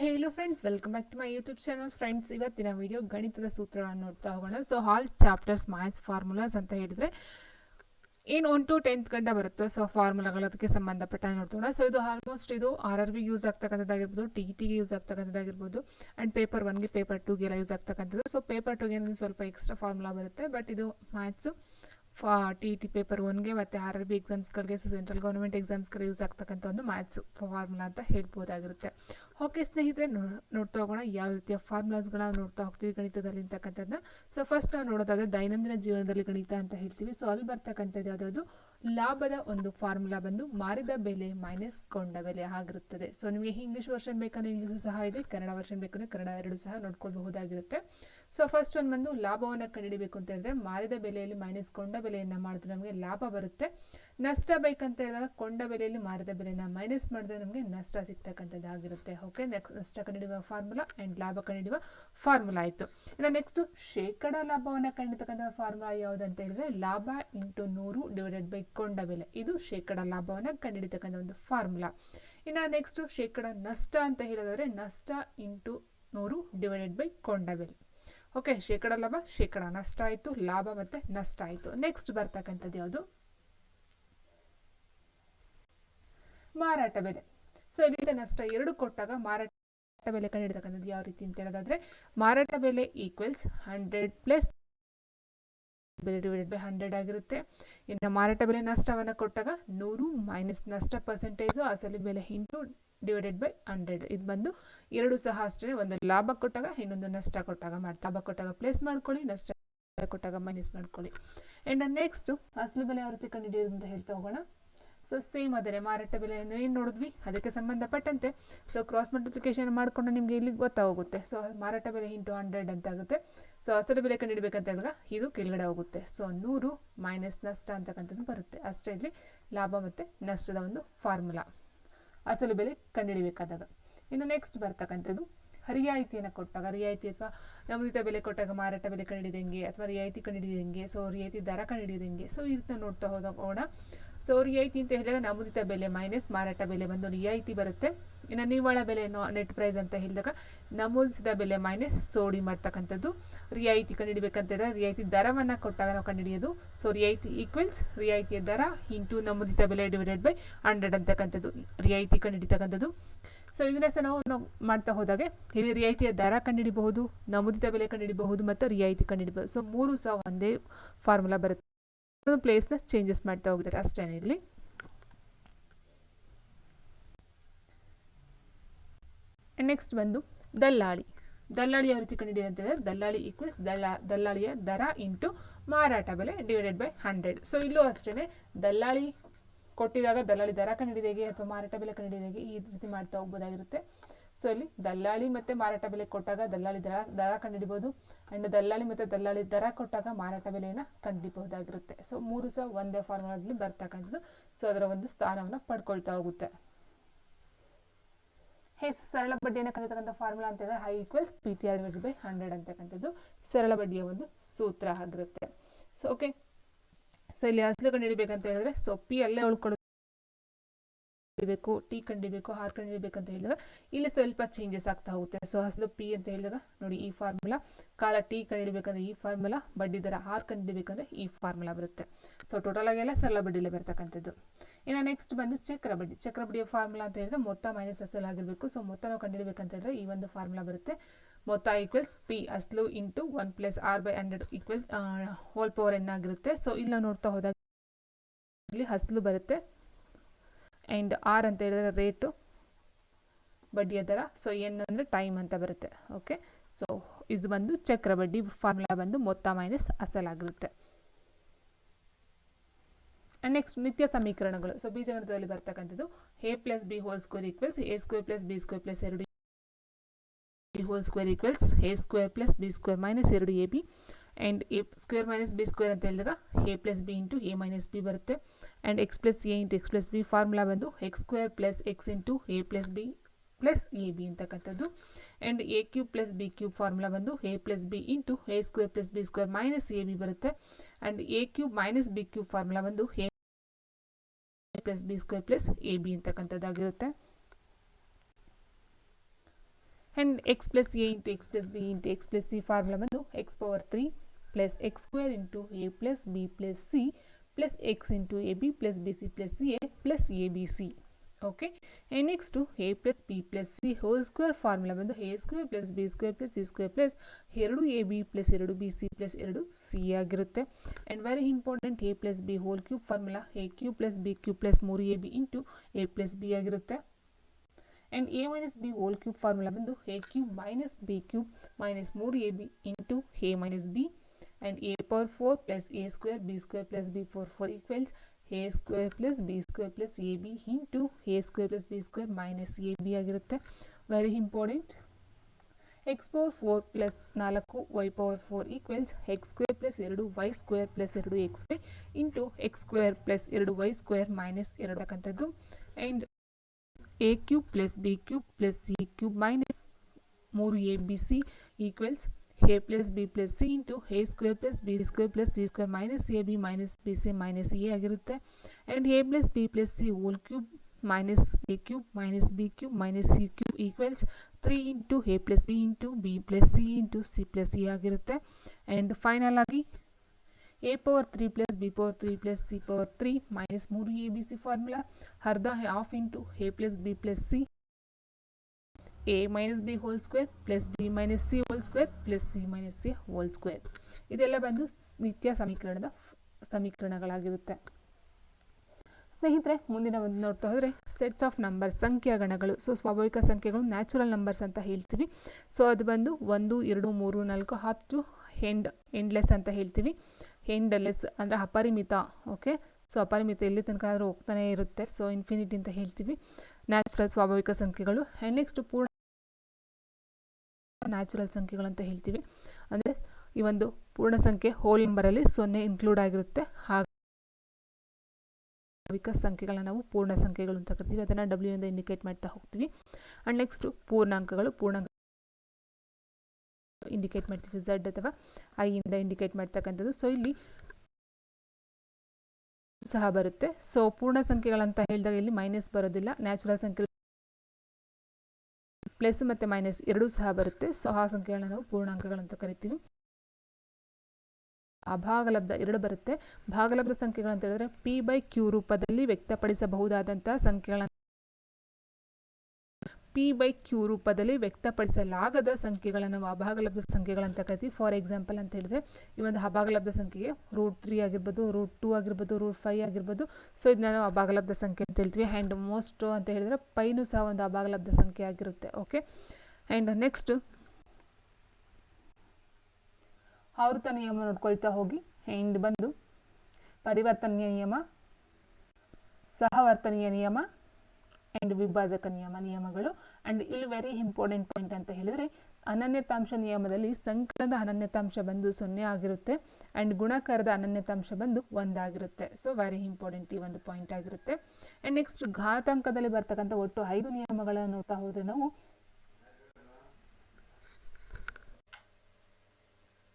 Hello friends welcome back to my YouTube channel friends ಇವತ್ತಿನ video ಗಣಿತದ ಸೂತ್ರಗಳನ್ನು ನೋಡ್ತಾ ಹೋಗೋಣ. So all chapters maths formulas ಅಂತ ಹೇಳಿದ್ರೆ ಏನು ಒನ್ ಟು ಟೆಂತ್ ಗಂಟ ಬರುತ್ತೋ ಸೊ ಫಾರ್ಮುಲಾಗಳು ಅದಕ್ಕೆ ಸಂಬಂಧಪಟ್ಟ ನೋಡ್ತೋಣ. ಸೊ ಇದು ಆಲ್ಮೋಸ್ಟ್ ಇದು ಆರ್ ಆರ್ ಬಿ ಯೂಸ್ ಆಗ್ತಕ್ಕಂಥದ್ದಾಗಿರ್ಬೋದು ಟಿ ಟಿಗೆ ಯೂಸ್ ಆಗ್ತಕ್ಕಂಥದ್ದಾಗಿರ್ಬೋದು ಆ್ಯಂಡ್ ಪೇಪರ್ ಒನ್ಗೆ ಪೇಪರ್ ಟೂಗೆಲ್ಲ ಯೂಸ್ ಆಗ್ತಕ್ಕಂಥದ್ದು ಸೊ ಪೇಪರ್ ಟೂಗೆ ಸ್ವಲ್ಪ ಎಕ್ಸ್ಟ್ರಾ ಫಾರ್ಮುಲಾ ಬರುತ್ತೆ ಬಟ್ ಇದು ಮ್ಯಾಥ್ಸು ಫಾ ಟಿ ಟಿ ಪೇಪರ್ ಒನ್ಗೆ ಮತ್ತು ಆರ್ ಆರ್ ಬಿ ಎಕ್ಸಾಮ್ಸ್ಗಳಿಗೆ ಸೊ ಸೆಂಟ್ರಲ್ ಗೌರ್ಮೆಂಟ್ ಎಕ್ಸಾಮ್ಸ್ಗಳಿಗೆ ಯೂಸ್ ಆಗ್ತಕ್ಕಂಥ ಒಂದು ಮ್ಯಾಥ್ಸ್ ಫಾರ್ಮುಲಾ ಅಂತ ಹೇಳ್ಬೋದಾಗಿರುತ್ತೆ. ಓಕೆ ಸ್ನೇಹಿತರೆ ನೋಡ್ತಾ ಹೋಗೋಣ, ಯಾವ ರೀತಿಯ ಫಾರ್ಮುಲಾಸ್ಗಳನ್ನ ನೋಡ್ತಾ ಹೋಗ್ತೀವಿ ಗಣಿತದಲ್ಲಿ ಅಂತಕ್ಕಂಥದ್ದನ್ನ. ಸೊ ಫಸ್ಟ್ ನಾವು ನೋಡೋದಾದ್ರೆ ದೈನಂದಿನ ಜೀವನದಲ್ಲಿ ಗಣಿತ ಅಂತ ಹೇಳ್ತೀವಿ. ಸೊ ಅಲ್ಲಿ ಬರ್ತಕ್ಕಂಥದ್ದು ಯಾವುದಾದ್ರು? ಲಾಭದ ಒಂದು ಫಾರ್ಮುಲಾ ಬಂದು ಮಾರಿದ ಬೆಲೆ ಮೈನಸ್ ಕೊಂಡ ಬೆಲೆ ಆಗಿರುತ್ತದೆ. ಸೊ ನಿಮಗೆ ಇಂಗ್ಲೀಷ್ ವರ್ಷನ್ ಬೇಕಂದ್ರೆ ಇಂಗ್ಲೀಷು ಸಹ ಇದೆ, ಕನ್ನಡ ವರ್ಷನ್ ಬೇಕಂದ್ರೆ ಕನ್ನಡ ಎರಡು ಸಹ ನೋಡ್ಕೊಳ್ಬಹುದಾಗಿರುತ್ತೆ. ಸೊ ಫಸ್ಟ್ ಒಂದು ಬಂದು ಲಾಭವನ್ನು ಕಂಡುಹಿಡಬೇಕು ಅಂತ ಹೇಳಿದ್ರೆ, ಮಾರಿದ ಬೆಲೆಯಲ್ಲಿ ಮೈನಸ್ ಕೊಂಡ ಬೆಲೆಯನ್ನು ಮಾಡಿದ್ರೆ ನಮಗೆ ಲಾಭ ಬರುತ್ತೆ. ನಷ್ಟ ಬೇಕಂತ ಹೇಳಿದಾಗ ಕೊಂಡ ಬೆಲೆಯಲ್ಲಿ ಮಾರಿದ ಬೆಲೆನ ಮೈನಸ್ ಮಾಡಿದ್ರೆ ನಮಗೆ ನಷ್ಟ ಸಿಗ್ತಕ್ಕಂಥದ್ದಾಗಿರುತ್ತೆ ಓಕೆ ನೆಕ್ಸ್ಟ್ ನಷ್ಟ ಕಂಡುಹಿಡಿಯುವ ಫಾರ್ಮುಲಾ ಆ್ಯಂಡ್ ಲಾಭ ಕಂಡುಹಿಡಿಯುವ ಫಾರ್ಮುಲಾ ಆಯಿತು. ಇನ್ನು ನೆಕ್ಸ್ಟು ಶೇಕಡ ಲಾಭವನ್ನು ಕಂಡಿರ್ತಕ್ಕಂಥ ಫಾರ್ಮುಲಾ ಯಾವುದಂತ ಹೇಳಿದ್ರೆ, ಲಾಭ ಇಂಟು ನೂರು ಡಿವೈಡೆಡ್ ಬೈ ಕೊಂಡ ಬೆಲೆ. ಇದು ಶೇಕಡ ಲಾಭವನ್ನು ಕಂಡುಹಿಡಿತಕ್ಕಂಥ ಒಂದು ಫಾರ್ಮುಲಾ ಇನ್ನು ನೆಕ್ಸ್ಟು ಶೇಕಡ ನಷ್ಟ ಅಂತ ಹೇಳೋದಾದರೆ, ನಷ್ಟ ಇಂಟು ನೂರು ಡಿವೈಡೆಡ್ ಬೈ ಕೊಂಡ ಬೆಲೆ. ಓಕೆ ಶೇಕಡ ಲಾಭ, ಶೇಕಡ ನಷ್ಟ ಆಯಿತು, ಲಾಭ ಮತ್ತು ನಷ್ಟ ಆಯಿತು. ನೆಕ್ಸ್ಟ್ ಬರ್ತಕ್ಕಂಥದ್ದು ಯಾವುದು? ಮಾರಾಟ ಬೆಲೆ. ಸೊ ಇಲ್ಲಿ ನಷ್ಟ? ಎರಡು ಕೊಟ್ಟಾಗ ಮಾರಾಟ ಬೆಲೆ ಕಂಡಿಡ್ತಕ್ಕಂಥದ್ದು ಯಾವ ರೀತಿ ಅಂತ ಹೇಳೋದಾದ್ರೆ, ಮಾರಾಟ ಬೆಲೆ ಈಕ್ವಲ್ಸ್ ಹಂಡ್ರೆಡ್ ಪ್ಲಸ್ ಬೆಲೆ ಡಿವೈಡೆಡ್ ಬೈ ಹಂಡ್ರೆಡ್ ಆಗಿರುತ್ತೆ. ಇನ್ನು ಮಾರಾಟ ಬೆಲೆ ನಷ್ಟವನ್ನು ಕೊಟ್ಟಾಗ ನೂರು ಮೈನಸ್ ನಷ್ಟ ಪರ್ಸೆಂಟೇಜು ಅಸಲಿ ಬೆಲೆ ಇಂಟು ಡಿವೈಡೆಡ್ ಬೈ ಹಂಡ್ರೆಡ್ ಇದು ಬಂದು ಎರಡು ಸಹ ಅಷ್ಟೇ, ಒಂದು ಲಾಭ ಕೊಟ್ಟಾಗ ಇನ್ನೊಂದು ನಷ್ಟ ಕೊಟ್ಟಾಗ ಮಾಡಿ, ಲಾಭ ಕೊಟ್ಟಾಗ ಪ್ಲೇಸ್ ಮಾಡ್ಕೊಳ್ಳಿ, ನಷ್ಟ ಕೊಟ್ಟಾಗ ಮೈನಸ್ ಮಾಡ್ಕೊಳ್ಳಿ. ಆ್ಯಂಡ್ ನೆಕ್ಸ್ಟು ಅಸಲು ಬೆಲೆ ಯಾವ ರೀತಿ ಕಂಡುಹಿಡಿಯೋದು ಅಂತ ಹೇಳ್ತಾ ಹೋಗೋಣ. ಸೊ ಸೇಮ್ ಅದೇ ಮಾರಾಟ ಬೆಲೆಯನ್ನು ಏನು ನೋಡಿದ್ವಿ? ಅದಕ್ಕೆ ಸಂಬಂಧಪಟ್ಟಂತೆ ಸೊ ಕ್ರಾಸ್ ಮಲ್ಟಿಪ್ಲಿಕೇಶನ್ ಮಾಡಿಕೊಂಡು ನಿಮಗೆ ಇಲ್ಲಿ ಗೊತ್ತಾಗುತ್ತೆ ಸೊ ಮಾರಾಟ ಬೆಲೆ ಇಂಟು ಹಂಡ್ರೆಡ್ ಅಂತ ಆಗುತ್ತೆ. ಸೊ ಅಸಲು ಬೆಲೆ ಕಂಡುಹಿಡಬೇಕಂತ ಇದು ಕೆಳಗಡೆ ಹೋಗುತ್ತೆ. ಸೊ ನೂರು ಮೈನಸ್ ನಷ್ಟ ಅಂತಕ್ಕಂಥದ್ದು ಬರುತ್ತೆ. ಅಷ್ಟೇ ಇಲ್ಲಿ ಲಾಭ ಮತ್ತು ನಷ್ಟದ ಒಂದು ಫಾರ್ಮುಲಾ ಅಸಲು ಬೆಲೆ ಕಂಡುಹಿಡಿಬೇಕಾದಾಗ. ಇನ್ನು ನೆಕ್ಸ್ಟ್ ಬರ್ತಕ್ಕಂಥದ್ದು ರಿಯಾಯಿತಿಯನ್ನು ಕೊಟ್ಟಾಗ ರಿಯಾಯಿತಿ ಅಥವಾ ನಮೂದಿತ ಬೆಲೆ ಕೊಟ್ಟಾಗ ಮಾರಾಟ ಬೆಲೆ ಕಂಡಿಡಿದಂಗೆ ಅಥವಾ ರಿಯಾಯಿತಿ ಕಂಡಿಡಿದಂಗೆ ಸೊ ರಿಯಾಯಿತಿ ದರ ಕಂಡಿಡಿದಂಗೆ ಸೊ ಈ ರೀತಿ ನೋಡ್ತಾ ಹೋಗೋಣ ಸೊ ರಿಯಾಯಿತಿ ಅಂತ ಹೇಳಿದಾಗ ನಮೂದಿತ ಬೆಲೆ ಮೈನಸ್ ಮಾರಾಟ ಬೆಲೆ ಬಂದು ರಿಯಾಯಿತಿ ಬರುತ್ತೆ. ಇನ್ನು ನಿವ್ವಳ ಬೆಲೆ ನೆಟ್ ಪ್ರೈಸ್ ಅಂತ ಹೇಳಿದಾಗ ನಮೂದಿಸಿದ ಬೆಲೆ ಮೈನಸ್ ಸೋಡಿ ಮಾಡ್ತಕ್ಕಂಥದ್ದು. ರಿಯಾಯಿತಿ ಕಂಡುಹಿಡಬೇಕಂತ ಹೇಳಿದ್ರೆ ರಿಯಾಯಿತಿ ದರವನ್ನು ಕೊಟ್ಟಾಗ ನಾವು ಕಂಡುಹಿಡಿಯೋದು. ಸೊ ರಿಯಾಯಿತಿ ಈಕ್ವಲ್ಸ್ ರಿಯಾಯಿತಿಯ ದರ ಇಂಟು ನಮೂದಿತ ಬೆಲೆ ಡಿವೈಡೆಡ್ ಬೈ ಹಂಡ್ರೆಡ್ ಅಂತಕ್ಕಂಥದ್ದು. ರಿಯಾಯಿತಿ ಕಂಡುಹಿಡಿತಕ್ಕಂಥದ್ದು. ಸೊ ಇದನ್ನ ಸಹ ನಾವು ನಾವು ಮಾಡ್ತಾ ಹೋದಾಗ ಇಲ್ಲಿ ರಿಯಾಯಿತಿಯ ದರ ಕಂಡುಹಿಡಿಬಹುದು ನಮೂದಿತ ಬೆಲೆ ಕಂಡುಹಿಡಿಬಹುದು ಮತ್ತು ರಿಯಾಯಿತಿ ಕಂಡುಹಿಡಿಬಹುದು. ಸೊ ಮೂರು ಸಹ ಒಂದೇ ಫಾರ್ಮುಲಾ ಬರುತ್ತೆ. ಪ್ಲೇಸ್ನ ಚೇಂಜಸ್ ಮಾಡ್ತಾ ಹೋಗಿದ್ದಾರೆ ಅಷ್ಟೇ ಇಲ್ಲಿ. ನೆಕ್ಸ್ಟ್ ಬಂದು ದಲ್ಲಾಳಿ. ದಲ್ಲಾಳಿ ಯಾವ ರೀತಿ ಕಂಡಿದೆ ಅಂತ ಹೇಳಿದ್ರೆ ದಲ್ಲಾಳಿ ಈಕ್ವಲ್ಸ್ ದಲ್ಲಾ, ದಲ್ಲಾಳಿಯ ದರ ಇಂಟು ಮಾರಾಟ ಬೆಲೆ ಡಿವೈಡೆಡ್ ಬೈ ಹಂಡ್ರೆಡ್ ಸೊ ಇಲ್ಲೂ ಅಷ್ಟೇ ದಲ್ಲಾಳಿ ಕೊಟ್ಟಿದಾಗ ದಲ್ಲಾಳಿ ದರ ಕಂಡಿಡಿದಾಗೆ ಅಥವಾ ಮಾರಾಟ ಬೆಲೆ ಕಂಡಿಡಿದಾಗೆ ಈ ರೀತಿ ಮಾಡ್ತಾ ಹೋಗ್ಬೋದಾಗಿರುತ್ತೆ. ಸೊ ಇಲ್ಲಿ ದಲ್ಲಾಳಿ ಮತ್ತು ಮಾರಾಟ ಬೆಲೆ ಕೊಟ್ಟಾಗ ದಲ್ಲಾಳಿ ದರ ದರ ಕಂಡುಹಿಡಿಬೋದು. ಆ್ಯಂಡ್ ದಲ್ಲಾಳಿ ಮತ್ತು ದಲ್ಲಾಳಿ ದರ ಕೊಟ್ಟಾಗ ಮಾರಾಟ ಬೆಲೆಯನ್ನು ಕಂಡುಹಿಡಿಬಹುದಾಗಿರುತ್ತೆ ಸೊ ಮೂರು ಸಹ ಒಂದೇ ಫಾರ್ಮುಲಾದಲ್ಲಿ ಬರ್ತಕ್ಕಂಥದ್ದು. ಸೊ ಅದರ ಒಂದು ಸ್ಥಾನವನ್ನು ಪಡ್ಕೊಳ್ತಾ ಹೋಗುತ್ತೆ. ಹೇ, ಸರಳ ಬಡ್ಡಿಯನ್ನು ಕಲಿತಕ್ಕಂಥ ಫಾರ್ಮುಲಾ ಅಂತ ಹೇಳಿದ್ರೆ I equals P T R by hundred ಅಂತಕ್ಕಂಥದ್ದು ಸರಳ ಬಡ್ಡಿಯ ಒಂದು ಸೂತ್ರ ಆಗಿರುತ್ತೆ. ಸೊ ಓಕೆ ಸೊ ಇಲ್ಲಿ ಅಸಲು ಕಂಡುಹಿಡಿಬೇಕಂತ ಹೇಳಿದ್ರೆ ಸೊ ಪಿ ಅಲ್ಲೇ ಉಳ್ಕೊಳ್ಳೋದು ಬೇಕು ಟಿ ಕಂಡಿಬೇಕು ಆರ್ ಅಂತ ಹೇಳಿದಾಗ ಇಲ್ಲಿ ಸ್ವಲ್ಪ ಚೇಂಜಸ್ ಆಗ್ತಾ ಹೋಗುತ್ತೆ. ಸೊ ಅಸಲು ಪಿ ಅಂತ ಹೇಳಿದಾಗ ನೋಡಿ ಈ ಫಾರ್ಮುಲಾ ಕಾಲ ಟಿ ಕಂಡಿಡ್ಬೇಕಂದ್ರೆ ಈ ಫಾರ್ಮುಲಾ ಬಡ್ಡಿ ದರ ಆರ್ ಕಂಡಿಡಿಬೇಕಂದ್ರೆ ಈ ಫಾರ್ಮುಲಾ ಬರುತ್ತೆ. ಸೊ ಟೋಟಲ್ ಆಗೆಲ್ಲ ಸರಳ ಬಡ್ಡಿಲೇ ಬರ್ತಕ್ಕಂಥದ್ದು. ಇನ್ನು ನೆಕ್ಸ್ಟ್ ಬಂದು ಚಕ್ರ ಬಡ್ಡಿ. ಚಕ್ರ ಬಡ್ಡಿಯ ಫಾರ್ಮುಲಾ ಅಂತ ಹೇಳಿದ್ರೆ ಮೊತ್ತ ಮೈನಸ್ ಅಸಲು ಆಗಿರಬೇಕು. ಸೊ ಮೊತ್ತ ನಾವು ಕಂಡಿಡ್ಬೇಕಂತ ಹೇಳಿದ್ರೆ ಈ ಒಂದು ಫಾರ್ಮುಲಾ ಬರುತ್ತೆ. ಮೊತ್ತ equals P ಅಸ್ಲು into one plus R by hundred equal whole power N ಆಗಿರುತ್ತೆ. ಸೊ ಇಲ್ಲ ನೋಡ್ತಾ ಹೋದಾಗ ಇಲ್ಲಿ ಬರುತ್ತೆ. ಆ್ಯಂಡ್ ಆರ್ ಅಂತ ಹೇಳಿದ್ರೆ ರೇಟು ಬಡ್ಡಿಯ ದರ ಸೊ ಎನ್ ಅಂದರೆ ಟೈಮ್ ಅಂತ ಬರುತ್ತೆ. ಓಕೆ ಸೊ ಇದು ಬಂದು ಚಕ್ರ ಬಡ್ಡಿ ಫಾರ್ಮುಲಾ ಬಂದು ಮೊತ್ತ ಮೈನಸ್ ಅಸಲಾಗಿರುತ್ತೆ ಆ್ಯಂಡ್ ನೆಕ್ಸ್ಟ್ ನಿತ್ಯ ಸಮೀಕರಣಗಳು. ಸೊ ಬೀಜಗಣಿತದಲ್ಲಿ ಬರ್ತಕ್ಕಂಥದ್ದು A plus B whole square equals A square plus B square plus ಎರಡು B whole square equals A square plus B square minus ಎರಡು A B and A square minus B square ಅಂತ ಹೇಳಿದಾಗ A plus B into A minus B ಬರುತ್ತೆ. And X plus A into X plus B formula ಬಂದು X square plus X into A plus B plus A B ಅಂತಕ್ಕಂಥದ್ದು and A cube plus B cube formula ಬಂದು A plus B into A square plus B square minus A B ಬರುತ್ತೆ. And A cube minus B cube formula ಬಂದು A plus B square plus A B ಅಂತಕ್ಕಂಥದ್ದಾಗಿರುತ್ತೆ and X plus A into X plus B into X plus C formula ಬಂದು X power three plus X square into A plus B plus C plus X into A B plus B C plus C A plus A B C okay and next A plus B plus C whole square formula ಬಂದು A square plus B square plus C square plus ಎರಡು A B plus ಎರಡು B C plus ಎರಡು C ಆಗಿರುತ್ತೆ. And very important A plus B whole cube formula A cube plus B cube plus ಮೂರು A B into A plus B ಆಗಿರುತ್ತೆ. And A minus B whole cube formula ಬಂದು A cube minus B cube minus ಮೂರು A B into A minus B and A power four plus A square B square plus B power four equals A square plus B square plus A B into A square plus B square minus A B ಆಗಿರುತ್ತೆ. Very important X power four plus ನಾಲ್ಕು Y power four equals X square plus ಎರಡು Y square plus ಎರಡು X Y into X square plus ಎರಡು Y square minus ಎರಡು ಅಂತಕ್ಕಂಥದ್ದು and A cube plus B cube plus C cube minus ಮೂರು A B C equals A plus B plus C into A square plus B square plus C square minus A B minus B C minus A ಆಗಿರುತ್ತೆ. And A plus B plus C whole cube minus A cube minus B cube minus C cube equals three into A plus B into B plus C into C plus C ಆಗಿರುತ್ತೆ. And final ಆಗಿ A power three plus B power three plus C power three minus ಮೂರು A B C formula ಅರ್ಧ half into A plus B plus C A minus B whole square plus B minus C whole square plus C minus C whole square ಇದೆಲ್ಲ ಬಂದು ನಿತ್ಯ ಸಮೀಕರಣದ ಸಮೀಕರಣಗಳಾಗಿರುತ್ತೆ. ಸ್ನೇಹಿತರೆ, ಮುಂದಿನ ಒಂದು ನೋಡ್ತಾ ಹೋದರೆ ಸೆಟ್ಸ್ ಆಫ್ ನಂಬರ್ಸ್ ಸಂಖ್ಯಾ ಗಣಗಳು. ಸೊ ಸ್ವಾಭಾವಿಕ ಸಂಖ್ಯೆಗಳು ನ್ಯಾಚುರಲ್ ನಂಬರ್ಸ್ ಅಂತ ಹೇಳ್ತೀವಿ. ಸೊ ಅದು ಬಂದು ಒಂದು, ಎರಡು, ಮೂರು, ನಾಲ್ಕು ಅಪ್ ಟು ಎಂಡ್ ಎಂಡ್ಲೆಸ್ ಅಂತ ಹೇಳ್ತೀವಿ. ಎಂಡ್ಲೆಸ್ ಅಂದರೆ ಅಪರಿಮಿತ ಓಕೆ ಸೊ ಅಪರಿಮಿತ ಎಲ್ಲಿ ತನಕ ಆದರೂ ಹೋಗ್ತಾನೆ ಇರುತ್ತೆ. ಸೊ ಇನ್ಫಿನಿಟಿ ಅಂತ ಹೇಳ್ತೀವಿ. ನ್ಯಾಚುರಲ್ ಸ್ವಾಭಾವಿಕ ಸಂಖ್ಯೆಗಳು. ಆ್ಯಂಡ್ ನೆಕ್ಸ್ಟ್ ಪೂರ್ಣ ನ್ಯಾಚುರಲ್ ಸಂಖ್ಯೆಗಳು ಅಂತ ಹೇಳ್ತೀವಿ. ಅಂದರೆ ಈ ಒಂದು ಪೂರ್ಣ ಸಂಖ್ಯೆ ಹೋಲ್ ನಂಬರಲ್ಲಿ ಸೊನ್ನೆ ಇನ್ಕ್ಲೂಡ್ ಆಗಿರುತ್ತೆ. ಹಾಗೆ ಸಂಖ್ಯೆಗಳನ್ನ ನಾವು ಪೂರ್ಣ ಸಂಖ್ಯೆಗಳು ಅಂತ ಕರಿತೀವಿ. ಅದನ್ನು ಡಬ್ಲ್ಯೂ ಇಂದ ಇಂಡಿಕೇಟ್ ಮಾಡ್ತಾ ಹೋಗ್ತೀವಿ. ಆ್ಯಂಡ್ ನೆಕ್ಸ್ಟು ಪೂರ್ಣಾಂಕಗಳು, ಪೂರ್ಣಾಂಕ ಇಂಡಿಕೇಟ್ ಮಾಡ್ತೀವಿ. ಝಡ್ ಅಥವಾ ಐ ಇಂದ ಇಂಡಿಕೇಟ್ ಮಾಡ್ತಕ್ಕಂಥದ್ದು. ಸೊ ಇಲ್ಲಿ ಸಹ ಬರುತ್ತೆ. ಸೊ ಪೂರ್ಣ ಸಂಖ್ಯೆಗಳಂತ ಹೇಳಿದಾಗ ಇಲ್ಲಿ ಮೈನಸ್ ಬರೋದಿಲ್ಲ. ನ್ಯಾಚುರಲ್ ಸಂಖ್ಯೆ ಪ್ಲಸ್ ಮತ್ತು ಮೈನಸ್ ಎರಡೂ ಸಹ ಬರುತ್ತೆ. ಸೊ, ಆ ಸಂಖ್ಯೆಗಳನ್ನ ನಾವು ಪೂರ್ಣಾಂಕಗಳಂತ ಕರಿತೀವಿ. ಅಭಾಗಲಬ್ಧ ಎರಡು ಬರುತ್ತೆ. ಭಾಗಲಬ್ಧ ಸಂಖ್ಯೆಗಳು ಅಂತ ಹೇಳಿದ್ರೆ ಪಿ ಬೈ ಕ್ಯೂ ರೂಪದಲ್ಲಿ ವ್ಯಕ್ತಪಡಿಸಬಹುದಾದಂತಹ ಸಂಖ್ಯೆಗಳನ್ನು ಪಿ ಬೈ ಕ್ಯೂ ರೂಪದಲ್ಲಿ ವ್ಯಕ್ತಪಡಿಸಲಾಗದ ಸಂಖ್ಯೆಗಳನ್ನು ನಾವು ಅಭಾಗಲಬ್ಧ ಸಂಖ್ಯೆಗಳಂತ ಕರಿತೀವಿ. ಫಾರ್ ಎಕ್ಸಾಂಪಲ್ ಅಂತ ಹೇಳಿದ್ರೆ, ಈ ಒಂದು ಅಭಾಗಲಬ್ಧ ಸಂಖ್ಯೆಗೆ ರೂಟ್ ತ್ರೀ ಆಗಿರ್ಬೋದು ರೂಟ್ ಟೂ ಆಗಿರ್ಬೋದು ರೂಟ್ ಫೈವ್ ಆಗಿರ್ಬೋದು. ಸೊ ಇದನ್ನ ನಾವು ಅಭಾಗಲಬ್ಧ ಸಂಖ್ಯೆ ಅಂತ ಹೇಳ್ತೀವಿ. ಆ್ಯಂಡ್ ಮೋಸ್ಟ್ ಅಂತ ಹೇಳಿದ್ರೆ ಪೈನೂ ಸಹ ಒಂದು ಅಭಾಗಲಬ್ಧ ಸಂಖ್ಯೆ ಆಗಿರುತ್ತೆ. ಓಕೆ ಆ್ಯಂಡ್ ನೆಕ್ಸ್ಟ್ ಆವೃತ ನಿಯಮ ನೋಡ್ಕೊಳ್ತಾ ಹೋಗಿ. ಆ್ಯಂಡ್ ಬಂದು ಪರಿವರ್ತನೀಯ ನಿಯಮ, ಸಹವರ್ತನೀಯ ನಿಯಮ ಆ್ಯಂಡ್ ವಿಭಾಜಕ ನಿಯಮ, ನಿಯಮಗಳು. ಆ್ಯಂಡ್ ಇಲ್ಲಿ ವೆರಿ ಇಂಪಾರ್ಟೆಂಟ್ ಪಾಯಿಂಟ್ ಅಂತ ಹೇಳಿದರೆ, ಅನನ್ಯತಾಂಶ ನಿಯಮದಲ್ಲಿ ಸಂಕಲನದ ಅನನ್ಯತಾಂಶ ಬಂದು ಸೊನ್ನೆ ಆಗಿರುತ್ತೆ ಆ್ಯಂಡ್ ಗುಣಕಾರದ ಅನನ್ಯತಾಂಶ ಬಂದು ಒಂದಾಗಿರುತ್ತೆ. ಸೊ ವೆರಿ ಇಂಪಾರ್ಟೆಂಟ್ ಈ ಒಂದು ಪಾಯಿಂಟ್ ಆಗಿರುತ್ತೆ. ಆ್ಯಂಡ್ ನೆಕ್ಸ್ಟ್ ಘಾತಾಂಕದಲ್ಲಿ ಬರ್ತಕ್ಕಂಥ ಒಟ್ಟು ಐದು ನಿಯಮಗಳನ್ನು ನೋಡ್ತಾ ಹೋದರೆ ನಾವು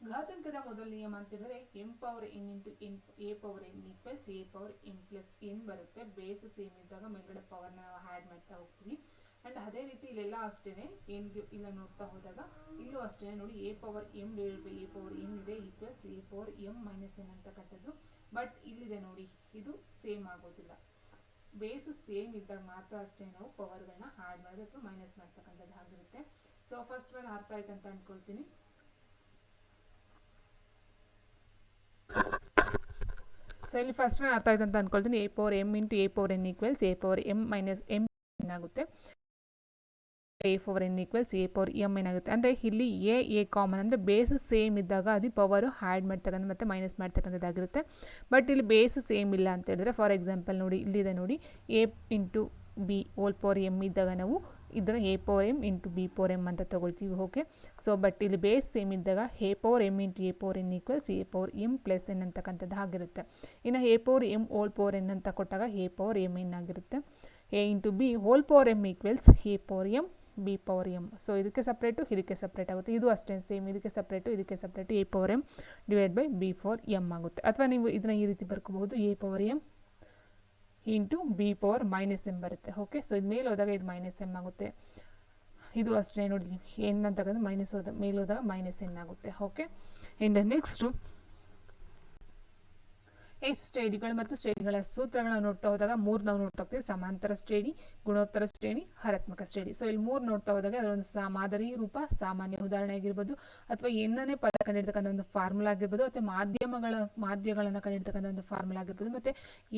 ಘಾತಾಂಕದ ಮೊದಲ ನಿಯಮ ಅಂತ ಹೇಳಿದ್ರೆ M power N into N A power N plus A power N plus N ಬರುತ್ತೆ. ಬೇಸ್ ಸೇಮ್ ಇದ್ದಾಗ ಮೇಲ್ಗಡೆ ಪವರ್ನ ನಾವು ಆ್ಯಡ್ ಮಾಡ್ತಾ ಹೋಗ್ತೀವಿ ಆ್ಯಂಡ್ ಅದೇ ರೀತಿ ಇಲ್ಲೆಲ್ಲ ಅಷ್ಟೇ ಏನು ಇಲ್ಲ ನೋಡ್ತಾ ಹೋದಾಗ ಇಲ್ಲೂ ಅಷ್ಟೇ ನೋಡಿ A power M divide A power N ಇದೆ equals A power M minus N ಅಂತಕ್ಕಂಥದ್ದು ಬಟ್ ಇಲ್ಲಿದೆ ನೋಡಿ, ಇದು ಸೇಮ್ ಆಗೋದಿಲ್ಲ. ಬೇಸು ಸೇಮ್ ಇದ್ದಾಗ ಮಾತ್ರ ಅಷ್ಟೇ ನಾವು ಪವರ್ಗಳನ್ನ ಆ್ಯಡ್ ಮಾಡೋದು ಅಥವಾ ಮೈನಸ್ ಮಾಡ್ತಕ್ಕಂಥದ್ದು ಆಗಿರುತ್ತೆ. ಸೊ ಫಸ್ಟ್ ಒನ್ ಅರ್ಥ ಆಯ್ತು ಅಂತ ಅಂದ್ಕೊಳ್ತೀನಿ ಸೊ ಇಲ್ಲಿ ಫಸ್ಟ್ ನಾನು ಅರ್ಥ ಆಯ್ತು ಅಂತ ಅಂದ್ಕೊಳ್ತೀನಿ A power M into A power N equals A power M minus M ಏನಾಗುತ್ತೆ? A power N equals A power M ಏನಾಗುತ್ತೆ? ಅಂದರೆ ಇಲ್ಲಿ ಎ ಎ ಕಾಮನ್ ಅಂದರೆ ಬೇಸ್ ಸೇಮ್ ಇದ್ದಾಗ ಅದು ಪವರು ಆ್ಯಡ್ ಮಾಡ್ತಕ್ಕಂಥ ಮತ್ತು ಮೈನಸ್ ಮಾಡ್ತಕ್ಕಂಥದ್ದಾಗಿರುತ್ತೆ ಬಟ್ ಇಲ್ಲಿ ಬೇಸ್ ಸೇಮ್ ಇಲ್ಲ ಅಂತ ಹೇಳಿದ್ರೆ ಫಾರ್ ಎಕ್ಸಾಂಪಲ್ ನೋಡಿ, ಇಲ್ಲಿದೆ ನೋಡಿ A into B whole power M ಇದ್ದಾಗ ನಾವು ಇದನ್ನು A power M into B power M ಅಂತ ತೊಗೊಳ್ತೀವಿ ಓಕೆ ಸೊ ಬಟ್ ಇಲ್ಲಿ ಬೇಸ್ ಸೇಮ್ ಇದ್ದಾಗ A power M into A power N equals A power M plus N ಅಂತಕ್ಕಂಥದ್ದು ಆಗಿರುತ್ತೆ. ಇನ್ನು A power M whole power N ಅಂತ ಕೊಟ್ಟಾಗ A power M N ಆಗಿರುತ್ತೆ. A into B whole power M equals A power M, B power M. So ಇದಕ್ಕೆ separate ಇದಕ್ಕೆ separate ಆಗುತ್ತೆ. ಇದು ಅಷ್ಟೇ ಸೇಮ್ ಇದಕ್ಕೆ ಸಪ್ರೇಟು ಇದಕ್ಕೆ separate A power M divide by B four M ಆಗುತ್ತೆ. ಅಥವಾ ನೀವು ಇದನ್ನ ಈ ರೀತಿ ಬರ್ಕೋಬಹುದು, A power M into B power minus M ಬರುತ್ತೆ. ಓಕೆ ಸೊ ಇದು ಮೇಲೆ ಹೋದಾಗ ಇದು ಮೈನಸ್ ಎಂ ಆಗುತ್ತೆ. ಇದು ಅಷ್ಟೇ ನೋಡಿ ಎನ್ ಮೈನಸ್ ಹೋದ, ಮೇಲೆ ಹೋದಾಗ ಮೈನಸ್ ಎನ್ ಆಗುತ್ತೆ. ಓಕೆ ಆ್ಯಂಡ್ ನೆಕ್ಸ್ಟು ಎಷ್ಟು ಶ್ರೇಣಿಗಳು ಮತ್ತು ಶ್ರೇಣಿಗಳ ಸೂತ್ರಗಳನ್ನ ನೋಡ್ತಾ ಹೋದಾಗ ಮೂರು ನಾವು ನೋಡ್ತಾ ಹೋಗ್ತೀವಿ. ಸಮಾಂತರ ಶ್ರೇಣಿ, ಗುಣೋತ್ತರ ಶ್ರೇಣಿ, ಹರಾತ್ಮಕ ಶ್ರೇಣಿ. ಸೊ ಇಲ್ಲಿ ಮೂರು ನೋಡ್ತಾ ಹೋದಾಗ ಅದರೊಂದು ಸಾ ಮಾದರಿ ರೂಪ ಸಾಮಾನ್ಯ ಉದಾಹರಣೆ ಆಗಿರ್ಬೋದು. ಅಥವಾ ಎಣ್ಣನೇ ಪದ ಕಂಡಿರ್ತಕ್ಕಂಥ ಒಂದು ಫಾರ್ಮುಲಾ ಆಗಿರ್ಬೋದು. ಅಥವಾ ಮಾಧ್ಯಮಗಳ ಮಾಧ್ಯಮಗಳನ್ನು ಕಂಡಿರ್ತಕ್ಕಂಥ ಒಂದು ಫಾರ್ಮುಲಾ ಆಗಿರ್ಬೋದು. ಮತ್ತೆ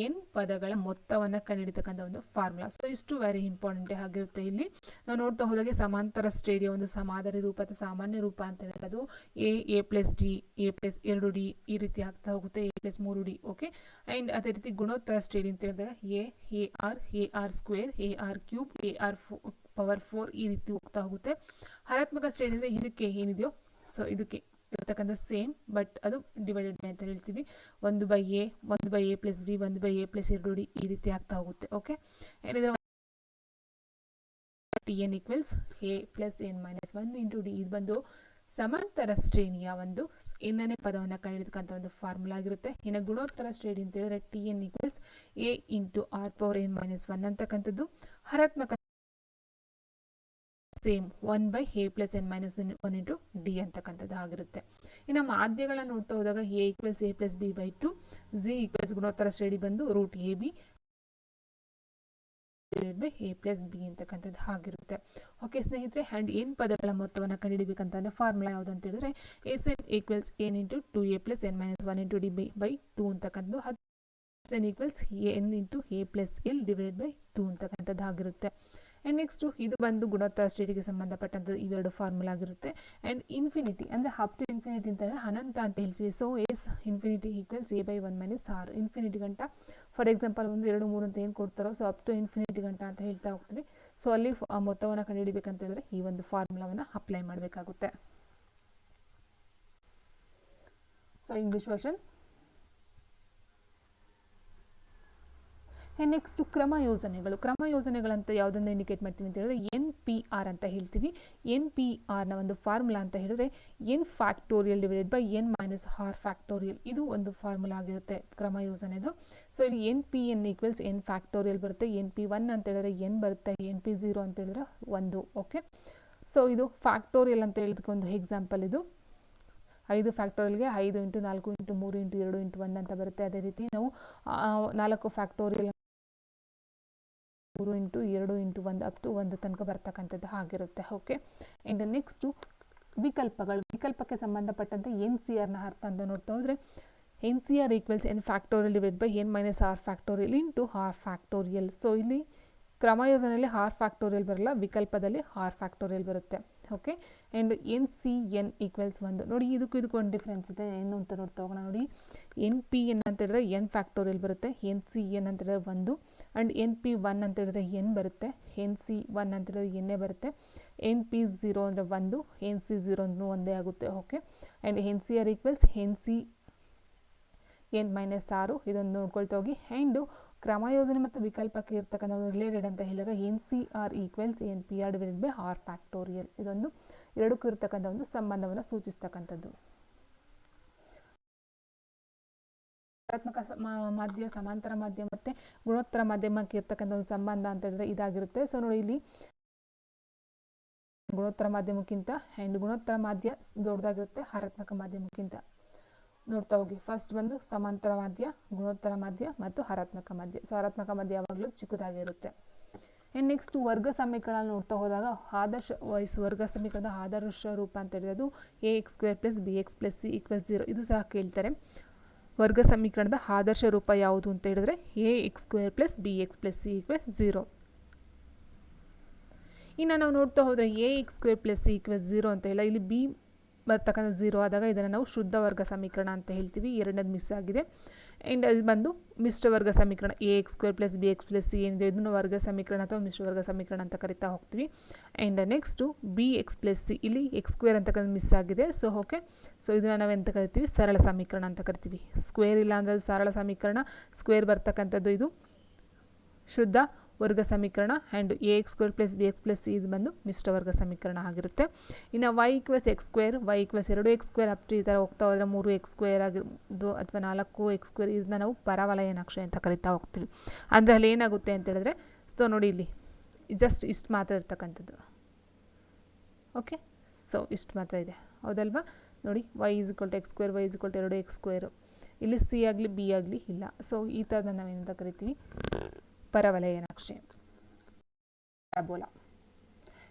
ಎನ್ ಪದಗಳ ಮೊತ್ತವನ್ನು ಕಂಡಿರ್ತಕ್ಕಂಥ ಒಂದು ಫಾರ್ಮುಲಾ ಸೊ ಇಷ್ಟು ವೆರಿ ಇಂಪಾರ್ಟೆಂಟ್ ಆಗಿರುತ್ತೆ ಇಲ್ಲಿ. ನಾವು ನೋಡ್ತಾ ಹೋದಾಗ ಸಮಾಂತರ ಶ್ರೇಣಿಯ ಒಂದು ಸಮಾದರಿ ರೂಪ ಅಥವಾ ಸಾಮಾನ್ಯ ರೂಪ ಅಂತ ಹೇಳೋದು A A plus D A plus ಎರಡು ಡಿ ಈ ರೀತಿ ಆಗ್ತಾ ಹೋಗುತ್ತೆ. ಎ ಪ್ಲಸ್ ಮೂರು ಡಿ ಓಕೆ ಆ್ಯಂಡ್ ಅದೇ ರೀತಿ ಗುಣೋತ್ತರ ಸ್ಟೇಡಿ ಅಂತ ಹೇಳಿದಾಗ A A R A R square, A R cube, A R four, power four ಈ ರೀತಿ ಹೋಗ್ತಾ ಹೋಗುತ್ತೆ. ಹರಾತ್ಮಕ ಸ್ಟೇಡಿ ಅಂದರೆ ಇದಕ್ಕೆ ಏನಿದೆಯೋ? ಸೊ ಇದಕ್ಕೆ ಇರತಕ್ಕಂಥ ಸೇಮ್ ಬಟ್ ಅದು ಡಿವೈಡೆಡ್ ಬೈ ಅಂತ ಹೇಳ್ತೀವಿ. ಒಂದು ಬೈ ಎ ಒಂದು ಬೈ ಎ ಪ್ಲಸ್ ಡಿ ಒಂದು ಬೈ ಎ ಪ್ಲಸ್ ಎರಡು ಡಿ ಈ ರೀತಿ ಆಗ್ತಾ ಹೋಗುತ್ತೆ okay ಏನಿದ್ರೆ T N equals A plus N minus one into D ಇದು ಬಂದು ಸಮಾಂತರ ಶ್ರೇಣಿಯ ಒಂದು ಎನ್ನನೇ ಪದವನ್ನು ಕಂಡಿರ್ತಕ್ಕಂಥ ಒಂದು ಫಾರ್ಮುಲಾ ಆಗಿರುತ್ತೆ. ಇನ್ನು ಗುಣೋತ್ತರ ಶ್ರೇಣಿ ಅಂತ ಹೇಳಿದ್ರೆ T N equals A into R power N minus one ಅಂತಕ್ಕಂಥದ್ದು. ಹರಾತ್ಮಕ same one by A plus N minus one into D ಅಂತಕ್ಕಂಥದ್ದು ಆಗಿರುತ್ತೆ. ಇನ್ನು ಮಾಧ್ಯಗಳನ್ನ ನೋಡ್ತಾ ಹೋದಾಗ A equals A plus B by two G equals ಗುಣೋತ್ತರ ಶ್ರೇಣಿ ಬಂದು root A B by A plus B ಅಂತಕ್ಕಂಥದ್ದು ಆಗಿರುತ್ತೆ ಓಕೆ ಸ್ನೇಹಿತರೆ ಆ್ಯಂಡ್ ಏನು ಪದಗಳ ಮೊತ್ತವನ್ನು ಕಂಡುಹಿಡಿಬೇಕಂತಂದರೆ ಫಾರ್ಮುಲಾ ಯಾವುದು ಅಂತ ಹೇಳಿದ್ರೆ S N equals N into two A plus N minus one into D by by two ಅಂತಕ್ಕಂಥದ್ದು, ಹತ್ತು N equals N into A plus L divide by two ಅಂತಕ್ಕಂಥದ್ದು ಆಗಿರುತ್ತೆ ಆ್ಯಂಡ್ ನೆಕ್ಸ್ಟು ಇದು ಬಂದು ಗುಣೋತ್ತರ ಸ್ಟೇಟಿಗೆ ಸಂಬಂಧಪಟ್ಟಂಥ ಇವೆರಡು ಫಾರ್ಮುಲಾ ಆಗಿರುತ್ತೆ. ಆ್ಯಂಡ್ ಇನ್ಫಿನಿಟಿ ಅಂದರೆ ಹಪ್ ಟು ಇನ್ಫಿನಿಟಿ ಅಂತಂದರೆ ಅನಂತ ಅಂತ ಹೇಳ್ತೀವಿ. So infinity equals A by one minus R infinity ಗಂಟ ಫಾರ್ ಎಕ್ಸಾಂಪಲ್ ಒಂದು, ಎರಡು, ಮೂರು ಅಂತ ಏನು ಕೊಡ್ತಾರೋ ಸೊ ಅಪ್ ಟು ಇನ್ಫಿನಿಟಿ ಗಂಟ ಅಂತ ಹೇಳ್ತಾ ಹೋಗ್ತೀವಿ. ಸೊ ಅಲ್ಲಿ ಮೊತ್ತವನ್ನು ಕಂಡುಹಿಡಿಬೇಕಂತ ಹೇಳಿದ್ರೆ ಈ ಒಂದು ಫಾರ್ಮುಲಾವನ್ನು ಅಪ್ಲೈ ಮಾಡಬೇಕಾಗುತ್ತೆ. ಸೊ ಇಂಗ್ಲಿಷ್ ವರ್ಷನ್ ನೆಕ್ಸ್ಟ್ ಕ್ರಮ ಯೋಜನೆಗಳು ಕ್ರಮ ಯೋಜನೆಗಳಂತ ಯಾವುದನ್ನು ಇಂಡಿಕೇಟ್ ಮಾಡ್ತೀವಿ ಅಂತ ಹೇಳಿದ್ರೆ ಎನ್ ಪಿ ಆರ್ ಅಂತ ಹೇಳ್ತೀವಿ. ಎನ್ ಪಿ ಆರ್ನ ಒಂದು ಫಾರ್ಮುಲಾ ಅಂತ ಹೇಳಿದ್ರೆ N factorial divided by N minus R factorial ಇದು ಒಂದು ಫಾರ್ಮುಲಾ ಆಗಿರುತ್ತೆ ಕ್ರಮ ಯೋಜನೆದು ಸೊ ಇಲ್ಲಿ N P N equals N factorial ಬರುತ್ತೆ. ಎನ್ ಪಿ ಒನ್ ಅಂತ ಹೇಳಿದ್ರೆ ಎನ್ ಬರುತ್ತೆ. ಎನ್ ಪಿ ಝೀರೋ ಅಂತ ಹೇಳಿದ್ರೆ ಒಂದು. ಓಕೆ ಸೊ ಇದು ಫ್ಯಾಕ್ಟೋರಿಯಲ್ ಅಂತ ಹೇಳಿದಕ್ಕೆ ಒಂದು ಎಕ್ಸಾಂಪಲ್ ಇದು. ಐದು ಫ್ಯಾಕ್ಟೋರಿಯಲ್ಗೆ ಐದು ಇಂಟು ನಾಲ್ಕು ಇಂಟು ಮೂರು ಇಂಟು ಎರಡು ಇಂಟು ಒಂದು ಅಂತ ಬರುತ್ತೆ. ಅದೇ ರೀತಿ ನಾವು ನಾಲ್ಕು ಫ್ಯಾಕ್ಟೋರಿಯಲ್ ಮೂರು ಇಂಟು ಎರಡು ಇಂಟು ಒಂದು ಅಪ್ ಟು ಒಂದು ತನಕ ಬರ್ತಕ್ಕಂಥದ್ದು ಆಗಿರುತ್ತೆ ಓಕೆ ಇನ್ನು ನೆಕ್ಸ್ಟು ವಿಕಲ್ಪಗಳು, ವಿಕಲ್ಪಕ್ಕೆ ಸಂಬಂಧಪಟ್ಟಂತೆ ಎನ್ ಸಿ ಆರ್ನ ಅರ್ಥ ಅಂತ ನೋಡ್ತಾ ಹೋದರೆ N C R equals N factorial divide by N minus R factorial into R factorial so ಇಲ್ಲಿ ಕ್ರಮ ಯೋಜನೆಯಲ್ಲಿ ಆರ್ ಫ್ಯಾಕ್ಟೋರಿಯಲ್ ಬರಲ್ಲ, ವಿಕಲ್ಪದಲ್ಲಿ ಆರ್ ಫ್ಯಾಕ್ಟೋರಿಯಲ್ ಬರುತ್ತೆ. Okay and N C N equals ಒಂದು. ನೋಡಿ, ಇದಕ್ಕೂ ಇದಕ್ಕೂ ಒಂದು ಡಿಫ್ರೆನ್ಸ್ ಇದೆ. ಏನು ಅಂತ ನೋಡ್ತಾ ಹೋಗೋಣ ನೋಡಿ. ಎನ್ ಪಿ ಎನ್ ಅಂತ ಹೇಳಿದ್ರೆ ಎನ್ ಫ್ಯಾಕ್ಟೋರಿಯಲ್ ಬರುತ್ತೆ ಎನ್ ಸಿ ಎನ್ ಅಂತ ಹೇಳಿದ್ರೆ ಒಂದು. ಆ್ಯಂಡ್ ಎನ್ ಪಿ ಒನ್ ಅಂತ ಹೇಳಿದ್ರೆ ಎನ್ ಬರುತ್ತೆ ಎನ್ ಸಿ ಒನ್ ಅಂತ ಹೇಳಿದ್ರೆ ಎನ್ನೇ ಬರುತ್ತೆ ಎನ್ ಪಿ ಝೀರೋ ಅಂದರೆ ಒಂದು ಎನ್ ಸಿ ಝೀರೋ ಅಂದ್ರೂ ಒಂದೇ ಆಗುತ್ತೆ okay and N C R equals N C N minus R, ಇದನ್ನು ನೋಡ್ಕೊಳ್ತಾ ಹೋಗಿ. ಆ್ಯಂಡು ಕ್ರಮ ಯೋಜನೆ ಮತ್ತು ವಿಕಲ್ಪಕ್ಕೆ ಇರ್ತಕ್ಕಂಥ ರಿಲೇಟೆಡ್ ಅಂತ ಹೇಳಿದಾಗ N C R equals N P R divided by R factorial ಇದೊಂದು, ಎರಡಕ್ಕೂ ಇರತಕ್ಕಂಥ ಒಂದು ಸಂಬಂಧವನ್ನು ಸೂಚಿಸ್ತಕ್ಕಂಥದ್ದು. ಋಣಾತ್ಮಕ ಮಾಧ್ಯ, ಸಮಾಂತರ ಮಾಧ್ಯ ಮತ್ತು ಗುಣೋತ್ತರ ಮಾಧ್ಯಮಕ್ಕೆ ಇರ್ತಕ್ಕಂಥ ಒಂದು ಸಂಬಂಧ ಅಂತ ಹೇಳಿದ್ರೆ ಇದಾಗಿರುತ್ತೆ. ಸೊ ನೋಡಿ ಇಲ್ಲಿ ಗುಣೋತ್ತರ ಮಾಧ್ಯಮಕ್ಕಿಂತ ಆ್ಯಂಡ್ ಗುಣೋತ್ತರ ಮಾಧ್ಯ ದೊಡ್ಡದಾಗಿರುತ್ತೆ, ಹಾರಾತ್ಮಕ ಮಾಧ್ಯಮಕ್ಕಿಂತ. ನೋಡ್ತಾ ಹೋಗಿ. ಫಸ್ಟ್ ಬಂದು ಸಮಾಂತರ ಮಾಧ್ಯ, ಗುಣೋತ್ತರ ಮಾಧ್ಯ ಮತ್ತು ಹಾರಾತ್ಮಕ ಮಾಧ್ಯ. ಸೊ ಹಾರಾತ್ಮಕ ಮಾಧ್ಯ ಯಾವಾಗಲೂ ಚಿಕ್ಕದಾಗಿರುತ್ತೆ. ಆ್ಯಂಡ್ ನೆಕ್ಸ್ಟ್ ವರ್ಗ ಸಮೀಕರಣ ನೋಡ್ತಾ ಹೋದಾಗ ಆದರ್ಶ ವಯಸ್ ವರ್ಗ ಸಮೀಕರಣದ ಆದರ್ಶ ರೂಪ ಅಂತ ಹೇಳಿರೋದು A X square plus B X plus C equal zero ಇದು ಸಹ ಕೇಳ್ತಾರೆ. ವರ್ಗ ಸಮೀಕರಣದ ಆದರ್ಶ ರೂಪ ಯಾವುದು ಅಂತ ಹೇಳಿದ್ರೆ A X square plus B X plus C equals zero ಇನ್ನು ನಾವು ನೋಡ್ತಾ ಹೋದರೆ A X square plus C equals zero ಅಂತ ಇಲ್ಲ. ಇಲ್ಲಿ ಬಿ ಬರ್ತಕ್ಕಂಥ ಝೀರೋ ಆದಾಗ ಇದನ್ನು ನಾವು ಶುದ್ಧ ವರ್ಗ ಸಮೀಕರಣ ಅಂತ ಹೇಳ್ತೀವಿ. ಎರಡನೇದು ಮಿಸ್ ಆಗಿದೆ. ಆ್ಯಂಡ್ ಅಲ್ಲಿ ಬಂದು ಮಿಶ್ರ ವರ್ಗ ಸಮೀಕರಣ A X square plus B X plus C ಏನಿದೆ ಇದನ್ನು ವರ್ಗ ಸಮೀಕರಣ ಅಥವಾ ಮಿಶ್ರ ವರ್ಗ ಸಮೀಕರಣ ಅಂತ ಕರಿತಾ ಹೋಗ್ತೀವಿ. And next B X plus C ಇಲ್ಲಿ ಎಕ್ಸ್ ಸ್ಕ್ವೇರ್ ಅಂತಕ್ಕಂಥ ಮಿಸ್ ಆಗಿದೆ. ಸೊ ಓಕೆ ಸೊ ಇದನ್ನು ನಾವು ಎಂತ ಕರಿತೀವಿ? ಸರಳ ಸಮೀಕರಣ ಅಂತ ಕರಿತೀವಿ. ಸ್ಕ್ವೇರ್ ಇಲ್ಲ ಅಂದರೆ ಸರಳ ಸಮೀಕರಣ. ಸ್ಕ್ವೇರ್ ಬರ್ತಕ್ಕಂಥದ್ದು ಇದು ಶುದ್ಧ ವರ್ಗ ಸಮೀಕರಣ and A X square plus B X plus ಇದು ಬಂದು ಮಿಶ್ರ ವರ್ಗ ಸಮೀಕರಣ ಆಗಿರುತ್ತೆ. ಇನ್ನು Y equals X square Y equals ಎರಡು ಎಕ್ಸ್ ಸ್ಕ್ವೇರ್ ಅಪ್ ಟು ಈ ಥರ ಹೋಗ್ತಾ ಹೋದರೆ ಮೂರು ಎಕ್ಸ್ ಸ್ಕ್ವೇರ್ ಆಗಿರ್ಬೋದು ಅಥವಾ ನಾಲ್ಕು ಎಕ್ಸ್ ಸ್ಕ್ವೇರ್ ಇದನ್ನ ನಾವು ಪರವಲಯ ನಕ್ಷೆ ಅಂತ ಕರಿತಾ ಹೋಗ್ತೀವಿ. ಅಂದರೆ ಅಲ್ಲಿ ಏನಾಗುತ್ತೆ ಅಂತ ಹೇಳಿದ್ರೆ ಸೊ ನೋಡಿ ಇಲ್ಲಿ ಜಸ್ಟ್ ಇಷ್ಟು ಮಾತ್ರ ಇರ್ತಕ್ಕಂಥದ್ದು. ಓಕೆ ಸೊ ಇಷ್ಟು ಮಾತ್ರ ಇದೆ. ಹೌದಲ್ವಾ? ನೋಡಿ Y is equal to X square Y is equal to ಎರಡು ಎಕ್ಸ್ ಸ್ಕ್ವೇರು ಇಲ್ಲಿ ಸಿ ಆಗಲಿ ಬಿ ಆಗಲಿ ಇಲ್ಲ. ಸೊ ಈ ಥರದ ನಾವೇನಂತ ಕರಿತೀವಿ? ಪರವಲಯ ನಕ್ಷೆ. ಪ್ಯಾರಾಬೋಲಾ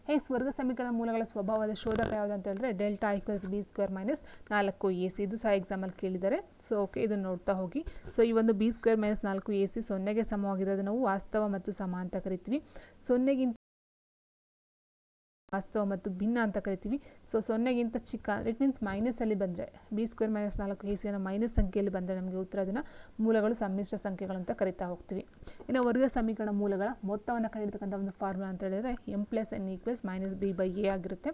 ಹೇ, ಸ್ವರ್ಗ ಸಮೀಕರಣ ಮೂಲಗಳ ಸ್ವಭಾವದ ಶೋಧಕ ಯಾವುದು ಅಂತ ಹೇಳಿದ್ರೆ delta equals B square minus ನಾಲ್ಕು ಎ ಸಿ ಇದು ಸಹ ಎಕ್ಸಾಮಲ್ಲಿ ಕೇಳಿದ್ದಾರೆ. ಸೊ ಓಕೆ ಇದನ್ನು ನೋಡ್ತಾ ಹೋಗಿ. ಸೊ ಈ ಒಂದು ಬಿ ಸ್ಕ್ವೇರ್ ಮೈನಸ್ ನಾಲ್ಕು ಎ ಸಿ ಸೊನ್ನೆಗೆ ಸಮವಾಗಿರೋದು ನಾವು ವಾಸ್ತವ ಮತ್ತು ಸಮ ಅಂತ ಕರಿತೀವಿ. ಸೊನ್ನೆಗಿಂತ ವಾಸ್ತವ ಮತ್ತು ಭಿನ್ನ ಅಂತ ಕರಿತೀವಿ. ಸೊ ಸೊನ್ನೆಗಿಂತ ಚಿಕ್ಕ ಇಟ್ ಮೀನ್ಸ್ ಮೈನಸಲ್ಲಿ ಬಂದರೆ ಬಿ ಸ್ಕ್ವೇರ್ ಮೈನಸ್ ನಾಲ್ಕು ಎ ಸಿಯನ್ನು ಮೈನಸ್ ಸಂಖ್ಯೆಯಲ್ಲಿ ಬಂದರೆ ನಮಗೆ ಉತ್ತರ ಅದನ್ನು ಮೂಲಗಳು ಸಮ್ಮಿಶ್ರ ಸಂಖ್ಯೆಗಳು ಅಂತ ಕರಿತಾ ಹೋಗ್ತೀವಿ. ಇನ್ನು ವರ್ಗ ಸಮೀಕರಣ ಮೂಲಗಳ ಮೊತ್ತವನ್ನು ಕಂಡಿರ್ತಕ್ಕಂಥ ಒಂದು ಫಾರ್ಮುಲಾ ಅಂತ ಹೇಳಿದರೆ M plus N equals minus B by A ಆಗಿರುತ್ತೆ.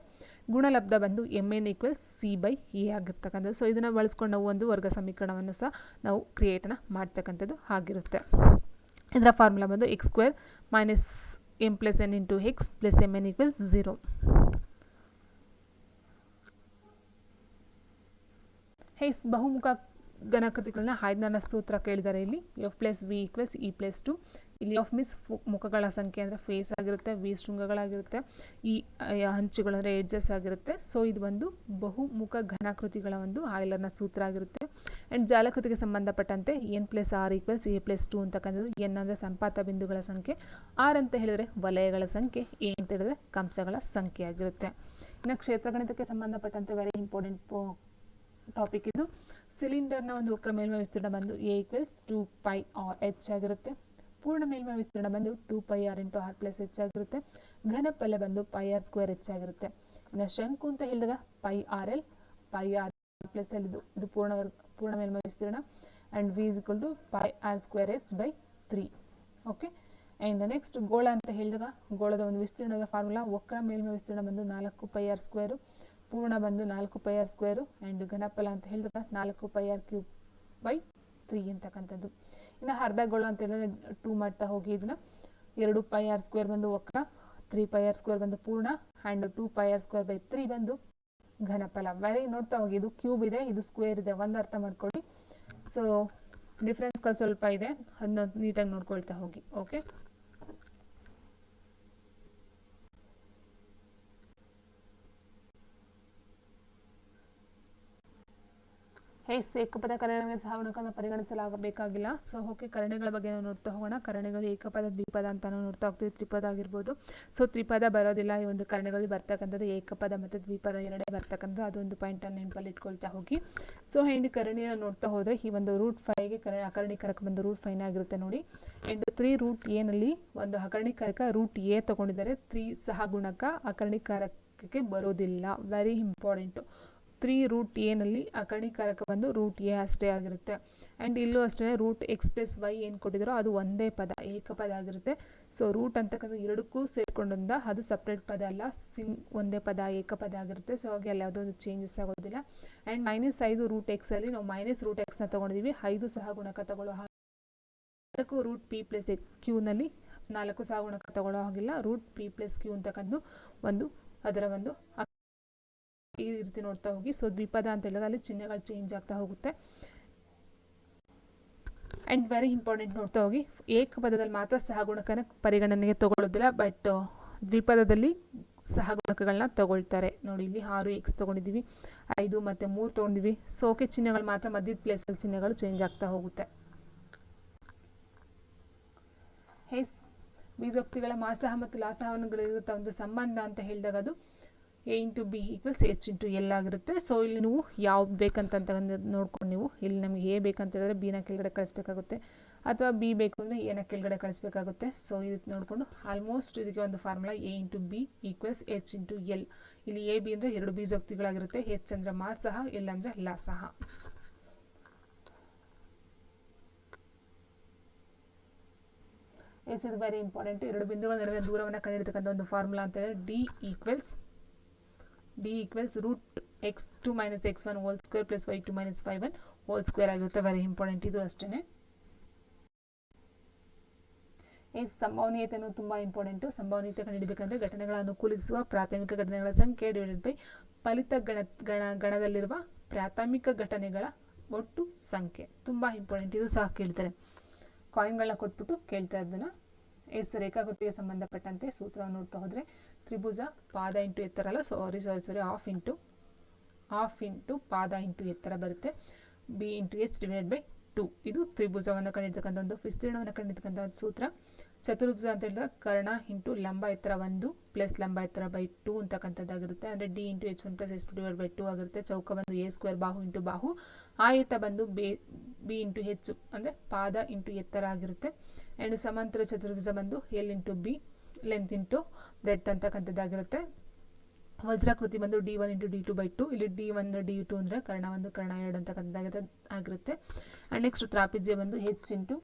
ಗುಣಲಬ್ಧ ಬಂದು M N equals C by A ಆಗಿರ್ತಕ್ಕಂಥದ್ದು. ಸೊ ಇದನ್ನು ಬಳಸ್ಕೊಂಡು ನಾವು ಒಂದು ವರ್ಗ ಸಮೀಕರಣವನ್ನು ಸಹ ನಾವು ಕ್ರಿಯೇಟನ್ನು ಮಾಡ್ತಕ್ಕಂಥದ್ದು ಆಗಿರುತ್ತೆ ಇದರ ಫಾರ್ಮುಲಾ ಬಂದು X square minus M plus N into plus M N equals zero ಹೇಸ್ ಬಹುಮುಖ ಘನಕೃತಿಗಳನ್ನ ಹಾಯ್ದಾನ ಸೂತ್ರ ಕೇಳಿದ್ದಾರೆ ಇಲ್ಲಿ. F plus V equals E plus two ಇಲ್ಲಿ ಎಫ್ ಮಿಸ್ ಮುಖಗಳ ಸಂಖ್ಯೆ ಅಂದರೆ ಫೇಸ್ ಆಗಿರುತ್ತೆ ವಿ ಶೃಂಗಗಳಾಗಿರುತ್ತೆ ಈ ಹಂಚುಗಳು ಅಂದರೆ ಎಡ್ಜಸ್ ಆಗಿರುತ್ತೆ. ಸೊ ಇದು ಒಂದು ಬಹುಮುಖ ಘನಾಕೃತಿಗಳ ಒಂದು ಆಯ್ಲರ್ನ ಸೂತ್ರ ಆಗಿರುತ್ತೆ. ಆ್ಯಂಡ್ ಜಾಲಕೃತಿಗೆ ಸಂಬಂಧಪಟ್ಟಂತೆ N plus R equals A plus two ಅಂತಕ್ಕಂಥದ್ದು ಎನ್ ಅಂದರೆ ಸಂಪಾತ ಬಿಂದುಗಳ ಸಂಖ್ಯೆ, ಆರ್ ಅಂತ ಹೇಳಿದರೆ ವಲಯಗಳ ಸಂಖ್ಯೆ, ಎ ಅಂತ ಹೇಳಿದ್ರೆ ಕಂಸಗಳ ಸಂಖ್ಯೆ ಆಗಿರುತ್ತೆ. ಇನ್ನು ಕ್ಷೇತ್ರಗಣಿತಕ್ಕೆ ಸಂಬಂಧಪಟ್ಟಂತೆ ವೆರಿ ಇಂಪಾರ್ಟೆಂಟ್ ಟಾಪಿಕ್ ಇದು. ಸಿಲಿಂಡರ್ನ ಒಂದು ವಕ್ರ ಮೇಲ್ಮೈ ವಿಸ್ತೀರ್ಣ ಬಂದು A equals two pi R H ಆಗಿರುತ್ತೆ. ಪೂರ್ಣ ಮೇಲ್ಮೈ ವಿಸ್ತೀರ್ಣ ಬಂದು two pi R into R plus H ಆಗಿರುತ್ತೆ. ಘನಫಲ ಬಂದು ಪೈ ಆರ್ ಸ್ಕ್ವೇರ್ ಎಚ್ ಆಗಿರುತ್ತೆ. ಇನ್ನು ಶಂಕು ಅಂತ ಹೇಳಿದಾಗ pi R L, pi R plus L, ಇದು ಇದು ಪೂರ್ಣ ವರ್ಗ ಪೂರ್ಣ ಮೇಲ್ಮೈ ವಿಸ್ತೀರ್ಣ and V is equal to pi R square H by three okay and next ಗೋಳ ಅಂತ ಹೇಳಿದಾಗ, ಗೋಳದ ಒಂದು ವಿಸ್ತೀರ್ಣದ ಫಾರ್ಮುಲಾ ವಕ್ರ ಮೇಲ್ಮೈ ವಿಸ್ತೀರ್ಣ ಬಂದು ನಾಲ್ಕು ಪೈ ಆರ್ ಸ್ಕ್ವೇರು ಪೂರ್ಣ ಬಂದು ನಾಲ್ಕು ಪೈ ಆರ್ ಸ್ಕ್ವೇರು ಆ್ಯಂಡ್ ಘನಫಲ ಅಂತ ಹೇಳಿದಾಗ ನಾಲ್ಕು pi R cube by three ಅಂತಕ್ಕಂಥದ್ದು. ಇನ್ನು ಅರ್ಧ ಗೋಳ ಅಂತ ಹೇಳಿದ್ರೆ ಟೂ ಮಾಡ್ತಾ ಹೋಗಿ ಇದನ್ನ. ಎರಡು ಪೈ ಆರ್ ಸ್ಕ್ವೇರ್ ಬಂದು ವಕ್ರ ತ್ರೀ ಪೈ ಆರ್ ಸ್ಕ್ವೇರ್ ಬಂದು ಪೂರ್ಣ and two pi R square by three ಬಂದು ಘನಫಲ. ವೆರಿ ನೋಡ್ತಾ ಹೋಗಿ, ಇದು ಕ್ಯೂಬ್ ಇದೆ, ಇದು ಸ್ಕ್ವೇರ್ ಇದೆ. ಒಂದು ಅರ್ಥ ಮಾಡ್ಕೊಳ್ಳಿ. ಸೊ ಡಿಫ್ರೆನ್ಸ್ಗಳು ಸ್ವಲ್ಪ ಇದೆ. ಅದನ್ನ ನೀಟಾಗಿ ನೋಡ್ಕೊಳ್ತಾ ಹೋಗಿ ಓಕೆ ಹೇಸ್ ಏಕಪದ ಕರಣಗಳ ಸಹಗುಣಕವನ್ನು ಪರಿಗಣಿಸಲಾಗಬೇಕಾಗಿಲ್ಲ. ಸೊ ಓಕೆ ಕರಣಗಳ ಬಗ್ಗೆ ನಾವು ನೋಡ್ತಾ ಹೋಗೋಣ. ಕರಣಗಳು ಏಕಪದ, ದ್ವಿಪದ ಅಂತ ನಾವು ನೋಡ್ತಾ ಹೋಗ್ತೀವಿ. ತ್ರಿಪದ ಆಗಿರ್ಬೋದು. ಸೊ ತ್ರಿಪದ ಬರೋದಿಲ್ಲ. ಈ ಒಂದು ಕರಣಗಳಲ್ಲಿ ಬರ್ತಕ್ಕಂಥದ್ದು ಏಕಪದ ಮತ್ತು ದ್ವಿಪದ ಎರಡೇ ಬರ್ತಕ್ಕಂಥದ್ದು. ಅದೊಂದು ಪಾಯಿಂಟನ್ನು ನೆನಪಲ್ಲಿ ಇಟ್ಕೊಳ್ತಾ ಹೋಗಿ. ಸೊ ಹೆಂಡಿ ಕರಣಿನ ನೋಡ್ತಾ ಹೋದರೆ ಈ ಒಂದು ರೂಟ್ ಫೈವ್ಗೆ ಕರ ಅಕರ್ಣೀಕರಕ ಬಂದು ರೂಟ್ ಫೈನ್ ಆಗಿರುತ್ತೆ ನೋಡಿ. ಆ್ಯಂಡ್ ತ್ರೀ ರೂಟ್ ಎನಲ್ಲಿ ಒಂದು ಅಕರ್ಣೀಕರಕ ರೂಟ್ ಎ ತೊಗೊಂಡಿದ್ದಾರೆ. ತ್ರೀ ಸಹಗುಣಕ ಅಕರ್ಣೀಕಾರಕಕ್ಕೆ ಬರೋದಿಲ್ಲ. ವೆರಿ ಇಂಪಾರ್ಟೆಂಟು ತ್ರೀ ರೂಟ್ ಎನಲ್ಲಿ ಅಕರ್ಣೀಕಾರಕ ಬಂದು ರೂಟ್ ಎ ಅಷ್ಟೇ ಆಗಿರುತ್ತೆ. ಆ್ಯಂಡ್ ಇಲ್ಲೂ ಅಷ್ಟೇ ರೂಟ್ ಎಕ್ಸ್ ಪ್ಲಸ್ ವೈ ಏನು ಕೊಟ್ಟಿದ್ದಾರೋ ಅದು ಒಂದೇ ಪದ, ಏಕಪದ ಆಗಿರುತ್ತೆ. ಸೊ ರೂಟ್ ಅಂತಕ್ಕಂಥ ಎರಡಕ್ಕೂ ಸೇರಿಕೊಂಡಂದ ಅದು ಸಪ್ರೇಟ್ ಪದ ಅಲ್ಲ ಸಿಂಗ್ ಒಂದೇ ಪದ, ಏಕಪದ ಆಗಿರುತ್ತೆ. ಸೊ ಹಾಗೆ ಅಲ್ಲಿ ಯಾವುದೋ ಒಂದು ಚೇಂಜಸ್ ಆಗೋದಿಲ್ಲ. ಆ್ಯಂಡ್ ಮೈನಸ್ ಐದು ರೂಟ್ ಎಕ್ಸಲ್ಲಿ ನಾವು ಮೈನಸ್ ರೂಟ್ ಎಕ್ಸ್ನ ತೊಗೊಂಡಿದ್ದೀವಿ ಐದು ಸಹ ಗುಣಕ ತಗೊಳ್ಳೋ ಹಾಗೆ. ನಾಲ್ಕು ರೂಟ್ ಪಿ ಪ್ಲಸ್ ಎಕ್ ಕ್ಯೂನಲ್ಲಿ ನಾಲ್ಕು ಸಹ ಗುಣಕ ತಗೊಳ್ಳೋ ಹಾಗಿಲ್ಲ. ರೂಟ್ ಪಿ ಪ್ಲಸ್ ಕ್ಯೂ ಅಂತಕ್ಕಂಥ ಒಂದು ಅದರ ಒಂದು ಈ ರೀತಿ ನೋಡ್ತಾ ಹೋಗಿ. ಸೊ ದ್ವಿಪದ ಅಂತ ಹೇಳಿದಾಗ ಅಲ್ಲಿ ಚಿಹ್ನೆಗಳು ಚೇಂಜ್ ಆಗ್ತಾ ಹೋಗುತ್ತೆ. ಆ್ಯಂಡ್ ವೆರಿ ಇಂಪಾರ್ಟೆಂಟ್ ನೋಡ್ತಾ ಹೋಗಿ. ಏಕಪದದಲ್ಲಿ ಮಾತ್ರ ಸಹಗುಣಕನ ಪರಿಗಣನೆಗೆ ತಗೊಳ್ಳೋದಿಲ್ಲ ಬಟ್ ದ್ವಿಪದದಲ್ಲಿ ಸಹಗುಣಕಗಳನ್ನ ತಗೊಳ್ತಾರೆ. ನೋಡಿ, ಇಲ್ಲಿ ಆರು ಎಕ್ಸ್ ತೊಗೊಂಡಿದ್ದೀವಿ, ಐದು ಮತ್ತು ಮೂರು ತೊಗೊಂಡಿದ್ವಿ ಸೋಕೆ ಚಿಹ್ನೆಗಳು ಮಾತ್ರ ಮಧ್ಯದ ಪ್ಲೇಸಲ್ಲಿ ಚಿಹ್ನೆಗಳು ಚೇಂಜ್ ಆಗ್ತಾ ಹೋಗುತ್ತೆ. ಹೇಸ್ ಬೀಜೋಕ್ತಿಗಳ ಮಾಸಹ ಮತ್ತು ಲಾಸಹವನ್ನುಗಳಿರುವಂಥ ಒಂದು ಸಂಬಂಧ ಅಂತ ಹೇಳಿದಾಗ ಅದು A into B equals H into L ಆಗಿರುತ್ತೆ. ಸೊ ಇಲ್ಲಿ ನೀವು ಯಾವ್ದು ಬೇಕಂತ ನೋಡ್ಕೊಂಡು ನೀವು ಇಲ್ಲಿ ನಮಗೆ ಎ ಬೇಕಂತ ಹೇಳಿದ್ರೆ ಬಿನ ಕೆಳಗಡೆ ಕಳಿಸ್ಬೇಕಾಗುತ್ತೆ. ಅಥವಾ ಬಿ ಬೇಕು ಅಂದರೆ ಎನ ಕೆಳಗಡೆ ಕಳಿಸ್ಬೇಕಾಗುತ್ತೆ. ಸೊ ಇದಕ್ಕೆ ನೋಡಿಕೊಂಡು ಆಲ್ಮೋಸ್ಟ್ ಇದಕ್ಕೆ ಒಂದು formula A into B equals H into L ಇಲ್ಲಿ ಎ ಬಿ ಅಂದರೆ ಎರಡು ಬೀಜೋಕ್ತಿಗಳಾಗಿರುತ್ತೆ. ಎಚ್ ಅಂದರೆ ಮಾಸಹ ಎಲ್ ಅಂದರೆ ಲಾಸಹ ಎಸ್ ಇದು ವೆರಿ ಇಂಪಾರ್ಟೆಂಟ್ ಎರಡು ಬಿಂದುಗಳ ನಡುವೆ ದೂರವನ್ನು ಕಂಡಿರ್ತಕ್ಕಂಥ ಒಂದು ಫಾರ್ಮುಲಾ ಅಂತ ಹೇಳಿದ್ರೆ D equals D equals root X two minus X one whole square plus Y two minus five one whole square ಆಗಿರುತ್ತೆ ವೆರಿ ಇಂಪಾರ್ಟೆಂಟ್ ಇದು ಅಷ್ಟೇ ಈ ಸಂಭವನೀಯತೆಯೂ ತುಂಬ ಇಂಪಾರ್ಟೆಂಟು ಸಂಭವನೀಯತೆ ಕಂಡುಹಿಡಬೇಕಂದ್ರೆ ಘಟನೆಗಳ ಅನುಕೂಲಿಸುವ ಪ್ರಾಥಮಿಕ ಘಟನೆಗಳ ಸಂಖ್ಯೆ ಡಿವೈಡೆಡ್ ಬೈ ಫಲಿತ ಗಣ ಗಣ, ಗಣದಲ್ಲಿರುವ ಪ್ರಾಥಮಿಕ ಘಟನೆಗಳ ಒಟ್ಟು ಸಂಖ್ಯೆ. ತುಂಬ ಇಂಪಾರ್ಟೆಂಟ್ ಇದು ಸಹ ಕೇಳ್ತಾರೆ. ಕಾಯಿನ್ಗಳನ್ನ ಕೊಟ್ಬಿಟ್ಟು ಕೇಳ್ತಾ ಇದ್ದನ್ನು. ಎಸ್ ರೇಖಾಕೃತಿಗೆ ಸಂಬಂಧಪಟ್ಟಂತೆ ಸೂತ್ರವನ್ನು ನೋಡ್ತಾ ಹೋದರೆ ತ್ರಿಭುಜ ಪಾದ ಇಂಟು ಎತ್ತರ ಅಲ್ಲ sorry sorry sorry half into half into ಪಾದ ಇಂಟು ಎತ್ತರ ಬರುತ್ತೆ. B into H divided by two ಇದು ತ್ರಿಭುಜವನ್ನು ಕಂಡಿರ್ತಕ್ಕಂಥ ಒಂದು, ವಿಸ್ತೀರ್ಣವನ್ನು ಕಂಡಿರ್ತಕ್ಕಂಥ ಒಂದು ಸೂತ್ರ. ಚತುರ್ಭುಜ ಅಂತ ಹೇಳಿದ್ರೆ ಕರ್ಣ ಇಂಟು ಲಂಬ ಎತ್ತರ ಒಂದು ಪ್ಲಸ್ ಲಂಬ ಎತ್ತರ ಬೈ ಟು ಅಂತಕ್ಕಂಥದ್ದಾಗಿರುತ್ತೆ. ಅಂದರೆ D into H one plus H two divide by two ಆಗಿರುತ್ತೆ. ಚೌಕ ಬಂದು ಎ ಸ್ಕ್ವೇರ್ ಬಾಹು ಇಂಟು ಬಾಹು. ಆಯತ ಬಂದು ಬೇ ಬಿ ಇಂಟು ಹೆಚ್ಚು ಅಂದರೆ ಪಾದ ಇಂಟು ಎತ್ತರ ಆಗಿರುತ್ತೆ. ಆ್ಯಂಡ್ ಸಮಾಂತರ ಚತುರ್ಭುಜ ಬಂದು L into B length into breadth ಅಂತಕ್ಕಂಥದ್ದಾಗಿರುತ್ತೆ ವಜ್ರಾಕೃತಿ ಬಂದು D one into D two by two ಇಲ್ಲಿ ಡಿ ಒನ್ ಡಿ ಟು ಅಂದರೆ ಕರ್ಣ ಒಂದು, ಕರ್ಣ ಎರಡು ಅಂತಕ್ಕಂಥದ್ದಾಗಿರುತ್ತೆ ಆಗಿರುತ್ತೆ. ಆ್ಯಂಡ್ ನೆಕ್ಸ್ಟ್ ತ್ರಾಪಿಜ್ಯ ಬಂದು H into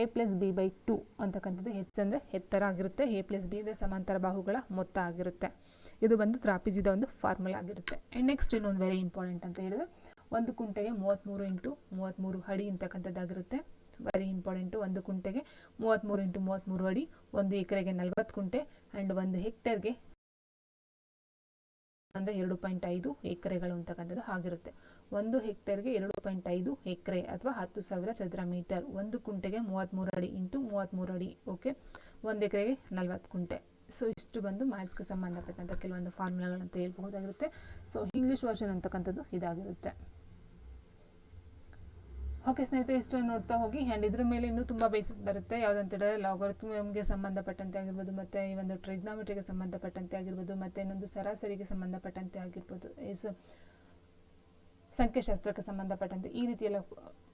A plus B by two ಅಂತಕ್ಕಂಥದ್ದು ಹೆಚ್ ಅಂದರೆ ಎತ್ತರ ಆಗಿರುತ್ತೆ. ಎ ಪ್ಲಸ್ ಬಿ ಅಂದರೆ ಸಮಾಂತರ ಬಾಹುಗಳ ಮೊತ್ತ ಆಗಿರುತ್ತೆ. ಇದು ಬಂದು ತ್ರಾಪಿಜ್ಯದ ಒಂದು ಫಾರ್ಮುಲಾ ಆಗಿರುತ್ತೆ. ಆ್ಯಂಡ್ ನೆಕ್ಸ್ಟ್ ಇನ್ನೊಂದು ವೆರಿ ಇಂಪಾರ್ಟೆಂಟ್ ಅಂತ ಹೇಳಿದ್ರೆ, ಒಂದು ಕುಂಟೆಗೆ ಮೂವತ್ತ್ಮೂರು ಇಂಟು ಮೂವತ್ತ್ಮೂರು ಅಡಿ ಅಂತಕ್ಕಂಥದ್ದಾಗಿರುತ್ತೆ ವೆರಿ ಇಂಪಾರ್ಟೆಂಟು ಒಂದು ಕುಂಟೆಗೆ ಮೂವತ್ತ್ಮೂರು ಇಂಟು ಮೂವತ್ತ್ಮೂರು ಅಡಿ, ಒಂದು ಎಕರೆಗೆ ನಲವತ್ತು ಕುಂಟೆ ಆ್ಯಂಡ್ ಒಂದು ಹೆಕ್ಟೇರ್ಗೆ ಅಂದರೆ ಎರಡು ಪಾಯಿಂಟ್ ಐದು ಎಕರೆಗಳು ಅಂತಕ್ಕಂಥದ್ದು ಆಗಿರುತ್ತೆ ಒಂದು ಹೆಕ್ಟೇರ್ಗೆ ಎರಡು ಪಾಯಿಂಟ್ ಐದು ಎಕರೆ ಅಥವಾ ಹತ್ತು ಸಾವಿರ ಚದರ ಮೀಟರ್, ಒಂದು ಕುಂಟೆಗೆ ಮೂವತ್ತ್ಮೂರು ಅಡಿ ಇಂಟು ಮೂವತ್ತ್ಮೂರು ಅಡಿ ಓಕೆ ಒಂದು ಎಕರೆಗೆ ನಲ್ವತ್ತು ಕುಂಟೆ. ಸೊ ಇಷ್ಟು ಬಂದು ಮ್ಯಾಥ್ಸ್ಗೆ ಸಂಬಂಧಪಟ್ಟಂಥ ಕೆಲವೊಂದು ಫಾರ್ಮುಲಾಗಳಂತ ಹೇಳ್ಬಹುದಾಗಿರುತ್ತೆ. ಸೊ ಇಂಗ್ಲೀಷ್ ವರ್ಷನ್ ಅಂತಕ್ಕಂಥದ್ದು ಇದಾಗಿರುತ್ತೆ. ಓಕೆ ಸ್ನೇಹಿತರೆ ಇಷ್ಟು ನೋಡ್ತಾ ಹೋಗಿ. ಆ್ಯಂಡ್ ಇದ್ರ ಮೇಲೆ ಇನ್ನೂ ತುಂಬ ಬೇಸಿಸ್ ಬರುತ್ತೆ. ಯಾವುದಂತ ಹೇಳಿದ್ರೆ ಲಾಗರಿಥಮ್ಗೆ ಸಂಬಂಧಪಟ್ಟಂತೆ ಆಗಿರ್ಬೋದು, ಮತ್ತು ಈ ಒಂದು ಟ್ರಿಗ್ನಾಮೆಟ್ರಿಗೆ ಸಂಬಂಧಪಟ್ಟಂತೆ ಆಗಿರ್ಬೋದು, ಮತ್ತು ಇನ್ನೊಂದು ಸರಾಸರಿಗೆ ಸಂಬಂಧಪಟ್ಟಂತೆ ಆಗಿರ್ಬೋದು ಎಸ್ ಸಂಖ್ಯಾಶಾಸ್ತ್ರಕ್ಕೆ ಸಂಬಂಧಪಟ್ಟಂತೆ ಈ ರೀತಿಯೆಲ್ಲ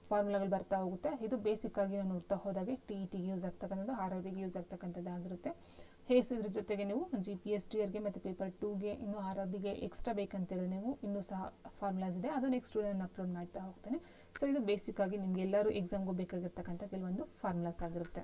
ಫಾರ್ಮುಲಾಗಳು ಬರ್ತಾ ಹೋಗುತ್ತೆ. ಇದು ಬೇಸಿಕ್ ಆಗಿ ನಾವು ನೋಡ್ತಾ ಹೋದಾಗೆ ಟಿ ಇ ಟಿಗೆ ಯೂಸ್ ಆಗ್ತಕ್ಕಂಥದ್ದು ಆರ್ ಯೂಸ್ ಆಗ್ತಕ್ಕಂಥದ್ದು ಆಗಿರುತ್ತೆ. ಹೇಸ್ ಇದ್ರ ಜೊತೆಗೆ ನೀವು ಜಿ ಪಿ ಎಸ್ ಟಿ ಆರ್ಗೆ ಮತ್ತು ಪೇಪರ್ ಟೂಗೆ ಇನ್ನು ಆರ್ ಆರ್ ಬಿಗೆ ಎಕ್ಸ್ಟ್ರಾ ಬೇಕಂತೇಳಿ ನೀವು ಇನ್ನೂ ಸಹ ಫಾರ್ಮುಲಾಸ್ ಇದೆ. ಅದು ನೆಕ್ಸ್ಟ್ ನಾನು ಅಪ್ಲೋಡ್ ಮಾಡ್ತಾ ಹೋಗ್ತೇನೆ. ಸೊ ಇದು ಬೇಸಿಕ್ ಆಗಿ ನಿಮ್ಗೆ ಎಲ್ಲರೂ ಎಕ್ಸಾಮ್ಗೂ ಬೇಕಾಗಿರ್ತಕ್ಕಂಥ ಕೆಲವೊಂದು ಫಾರ್ಮುಲಾಸ್ ಆಗಿರುತ್ತೆ.